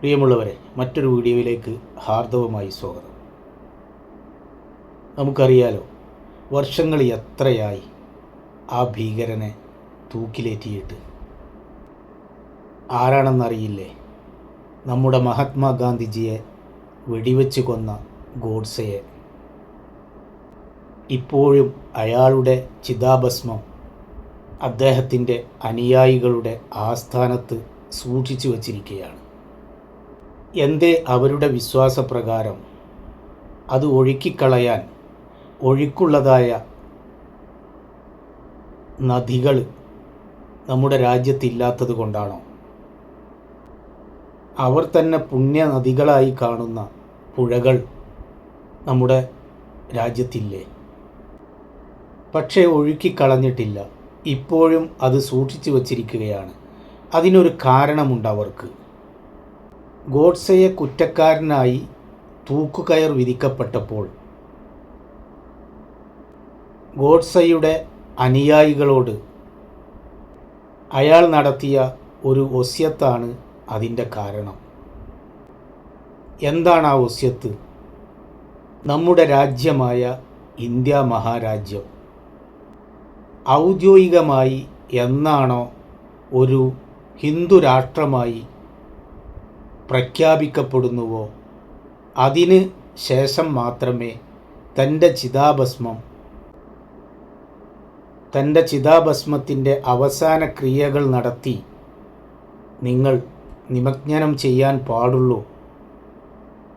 പ്രിയമുള്ളവരെ മറ്റൊരു വീഡിയോയിലേക്ക് ഹാർദവമായി സ്വാഗതം. നമുക്കറിയാലോ വർഷങ്ങൾ എത്രയായി ആ ഭീകരനെ തൂക്കിലേറ്റിയിട്ട്? ആരാണെന്നറിയില്ലേ? നമ്മുടെ മഹാത്മാഗാന്ധിജിയെ വെടിവെച്ച് കൊന്ന ഗോഡ്സയെ. ഇപ്പോഴും അയാളുടെ ചിതാഭസ്മം അദ്ദേഹത്തിന്റെ അനുയായികളുടെ ആസ്ഥാനത്ത് സൂക്ഷിച്ചു വച്ചിരിക്കുകയാണ്. എന്തേ അവരുടെ വിശ്വാസപ്രകാരം? അത് ഒഴുക്കിക്കളയാൻ ഒഴുക്കുള്ളതായ നദികൾ നമ്മുടെ രാജ്യത്തില്ലാത്തത് കൊണ്ടാണോ? അവർ തന്നെ പുണ്യ നദികളായി കാണുന്ന പുഴകൾ നമ്മുടെ രാജ്യത്തില്ലേ? പക്ഷേ ഒഴുക്കിക്കളഞ്ഞിട്ടില്ല. ഇപ്പോഴും അത് സൂക്ഷിച്ചു വച്ചിരിക്കുകയാണ്. അതിനൊരു കാരണമുണ്ട് അവർക്ക്. ഗോഡ്സയെ കുറ്റക്കാരനായി തൂക്കുകയർ വിധിക്കപ്പെട്ടപ്പോൾ ഗോഡ്സയുടെ അനുയായികളോട് അയാൾ നടത്തിയ ഒരു ഒസ്യത്താണ് അതിന്റെ കാരണം. എന്താണ് ആ ഒസ്യത്ത്? നമ്മുടെ രാജ്യമായ ഇന്ത്യ മഹാരാജ്യം ഔദ്യോഗികമായി എന്നാണോ ഒരു ഹിന്ദു രാഷ്ട്രമായി പ്രഖ്യാപിക്കപ്പെടുന്നുവോ? അതിന് ശേഷം മാത്രമേ തന്റെ ചിതാഭസ്മം തന്റെ ചിതാഭസ്മത്തിന്റെ അവസാന ക്രിയകൾ നടത്തി നിങ്ങൾ നിമജ്ഞനം ചെയ്യാൻ പാടുള്ളൂ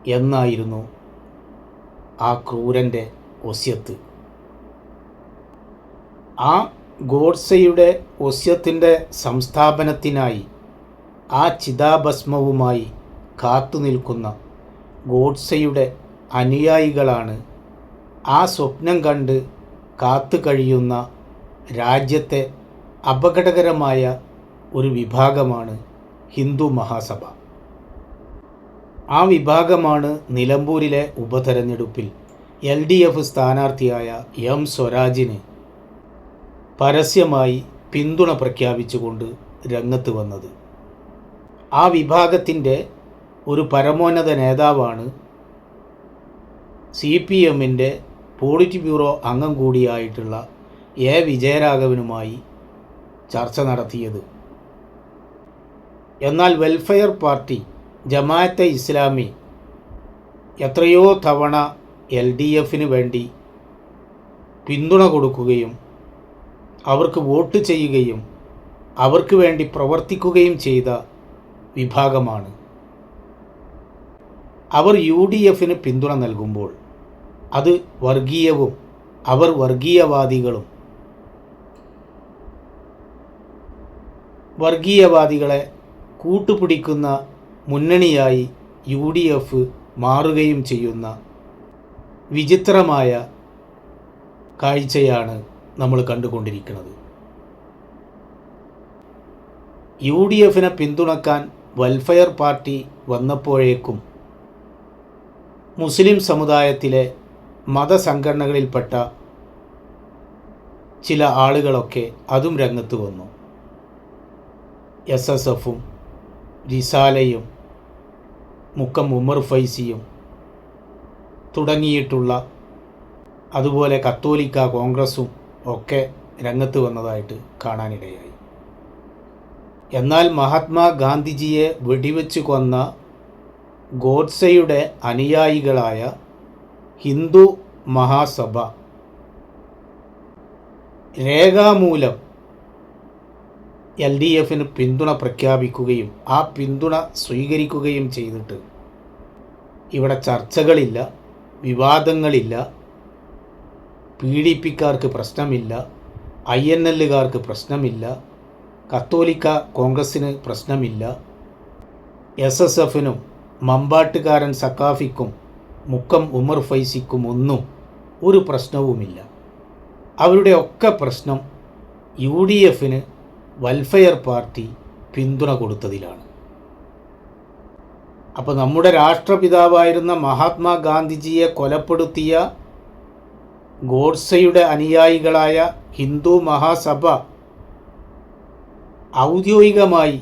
എന്നായിരുന്നു ആ ക്രൂരന്റെ ഒസ്യത്ത്. ആ ഗോഡ്സയുടെ ഒസ്യത്തിന്റെ സംസ്ഥാപനത്തിനായി ആ ചിതാഭസ്മവുമായി കാത്തുനിൽക്കുന്ന ഗോഡ്സയുടെ അനുയായികളാണ് ആ സ്വപ്നം കണ്ട് കാത്തു കഴിയുന്ന രാജ്യത്തെ അപകടകരമായ ഒരു വിഭാഗമാണ് ഹിന്ദു മഹാസഭ. ആ വിഭാഗമാണ് നിലമ്പൂരിലെ ഉപതെരഞ്ഞെടുപ്പിൽ എൽ ഡി എഫ് സ്ഥാനാർത്ഥിയായ എം സ്വരാജിന് പരസ്യമായി പിന്തുണ പ്രഖ്യാപിച്ചുകൊണ്ട് രംഗത്ത് വന്നത്. ആ വിഭാഗത്തിന്റെ ഒരു പരമോന്നത നേതാവാണ് സി പി എമ്മിന്റെ പോളിറ്റ് ബ്യൂറോ അംഗം കൂടിയായിട്ടുള്ള എ വിജയരാഘവനുമായി ചർച്ച നടത്തിയത്. എന്നാൽ വെൽഫെയർ പാർട്ടി ജമാഅത്തെ ഇസ്ലാമി എത്രയോ തവണ എൽ ഡി എഫിന് വേണ്ടി പിന്തുണ കൊടുക്കുകയും അവർക്ക് വോട്ട് ചെയ്യുകയും അവർക്ക് വേണ്ടി പ്രവർത്തിക്കുകയും ചെയ്ത വിഭാഗമാണ്. അവർ യു ഡി എഫിന് പിന്തുണ നൽകുമ്പോൾ അത് വർഗീയവും അവർ വർഗീയവാദികളും വർഗീയവാദികളെ കൂട്ടുപിടിക്കുന്ന മുന്നണിയായി യു ഡി എഫ് മാറുകയും ചെയ്യുന്ന വിചിത്രമായ കാഴ്ചയാണ് നമ്മൾ കണ്ടുകൊണ്ടിരിക്കുന്നത്. യു ഡി എഫിനെ പിന്തുണക്കാൻ വെൽഫെയർ പാർട്ടി വന്നപ്പോഴേക്കും മുസ്ലിം സമുദായത്തിലെ മതസംഘടനകളിൽപ്പെട്ട ചില ആളുകളൊക്കെ അതും രംഗത്ത് വന്നു. എസ് എസ് എഫും റിസാലയും മുക്കം ഉമർ ഫൈസിയും തുടങ്ങിയിട്ടുള്ള അതുപോലെ കത്തോലിക്ക കോൺഗ്രസും ഒക്കെ രംഗത്ത് വന്നതായിട്ട് കാണാനിടയായി. എന്നാൽ മഹാത്മാ ഗാന്ധിജിയെ വെടിവെച്ച് കൊന്ന ഗോഡ്സയുടെ അനുയായികളായ ഹിന്ദു മഹാസഭ. രേഖാമൂലം എൽ ഡി എഫിന് പിന്തുണ പ്രഖ്യാപിക്കുകയും ആ പിന്തുണ സ്വീകരിക്കുകയും ചെയ്തിട്ട് ഇവിടെ ചർച്ചകളില്ല വിവാദങ്ങളില്ല പി ഡി പിക്കാർക്ക് പ്രശ്നമില്ല ഐ എൻ എല്ലുകാർക്ക് പ്രശ്നമില്ല കത്തോലിക്ക കോൺഗ്രസ്സിന് പ്രശ്നമില്ല എസ് എസ് എഫിനും മമ്പാട്ടുകാരൻ സക്കാഫിക്കും മുക്കം ഉമർ ഫൈസിക്കും ഒന്നും ഒരു പ്രശ്നവുമില്ല. അവരുടെ ഒക്കെ പ്രശ്നം യു ഡി എഫിന് വെൽഫെയർ പാർട്ടി പിന്തുണ കൊടുത്തതിലാണ്. അപ്പോൾ നമ്മുടെ രാഷ്ട്രപിതാവായിരുന്ന മഹാത്മാഗാന്ധിജിയെ കൊലപ്പെടുത്തിയ ഗോഡ്സയുടെ അനുയായികളായ ഹിന്ദു മഹാസഭ ഔദ്യോഗികമായി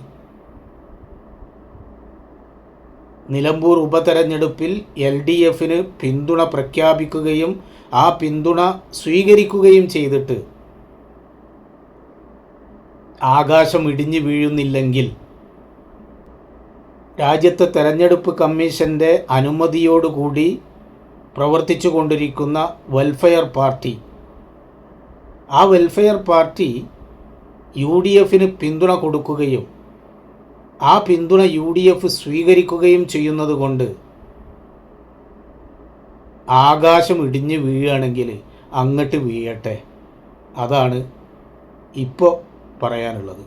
നിലമ്പൂർ ഉപതെരഞ്ഞെടുപ്പിൽ എൽ ഡി എഫിന് പിന്തുണ പ്രഖ്യാപിക്കുകയും ആ പിന്തുണ സ്വീകരിക്കുകയും ചെയ്തിട്ട് ആകാശം ഇടിഞ്ഞു വീഴുന്നില്ലെങ്കിൽ രാജ്യത്തെ തെരഞ്ഞെടുപ്പ് കമ്മീഷന്റെ അനുമതിയോടുകൂടി പ്രവർത്തിച്ചു കൊണ്ടിരിക്കുന്ന വെൽഫെയർ പാർട്ടി. ആ വെൽഫെയർ പാർട്ടി യു ഡി എഫിന് പിന്തുണ കൊടുക്കുകയും ആ പിന്തുണ യു ഡി എഫ് സ്വീകരിക്കുകയും ചെയ്യുന്നത് കൊണ്ട് ആകാശം ഇടിഞ്ഞ് വീഴുകയാണെങ്കിൽ അങ്ങോട്ട് വീഴട്ടെ. അതാണ് ഇപ്പോൾ പറയാനുള്ളത്.